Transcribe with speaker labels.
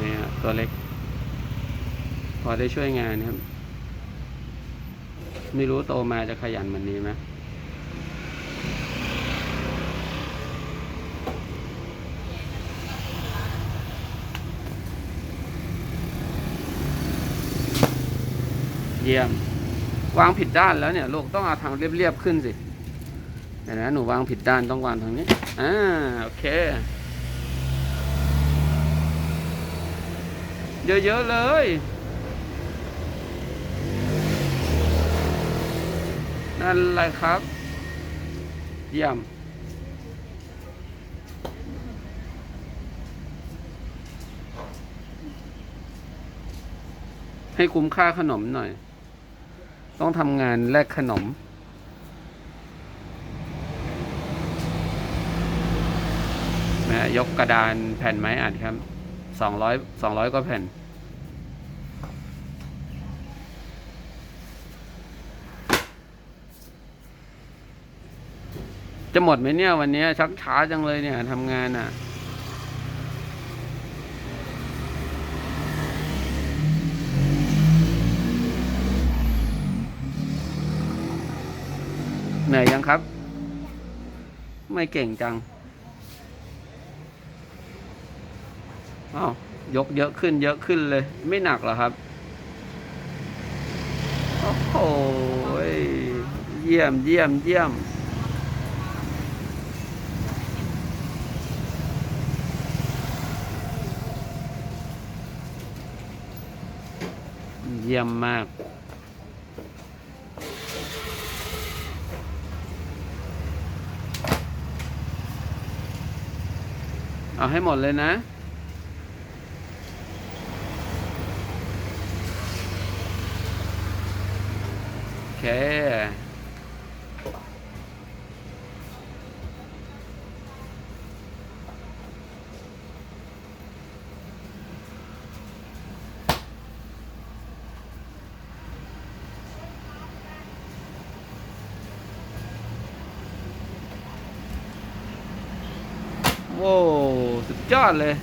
Speaker 1: นี่ฮะตัวเล็ก พอได้ช่วยงานครับ ไม่รู้โตมาจะขยันเหมือนนี้ไหมเยี่ยม วางผิดด้านแล้วเนี่ยลูกต้องเอาทางเรียบๆขึ้นสิเดี๋ยวนะหนูวางผิดด้านต้องวางทางนี้อ่าโอเค เยอะๆเลยนั่นแหละครับ เยี่ยม ให้คุ้มค่าขนมหน่อย ต้องทำงานแลกขนมแม่ยกกระดานแผ่นไม้อัดครับ สองร้อยสองร้อยกว่าแผ่น จะหมดไหมเนี่ย วันนี้ชักช้าจังเลยเนี่ยทำงานอะเหนื่อยยังครับ ไม่เก่งจัง อ้าวยกเยอะขึ้นเยอะขึ้นเลย ไม่หนักหรอครับ โอ้โหเยี่ยมเยี่ยมเยี่ยมเยี่ยมมาก เอาให้หมดเลยนะ เค โว้สุดยอดเลย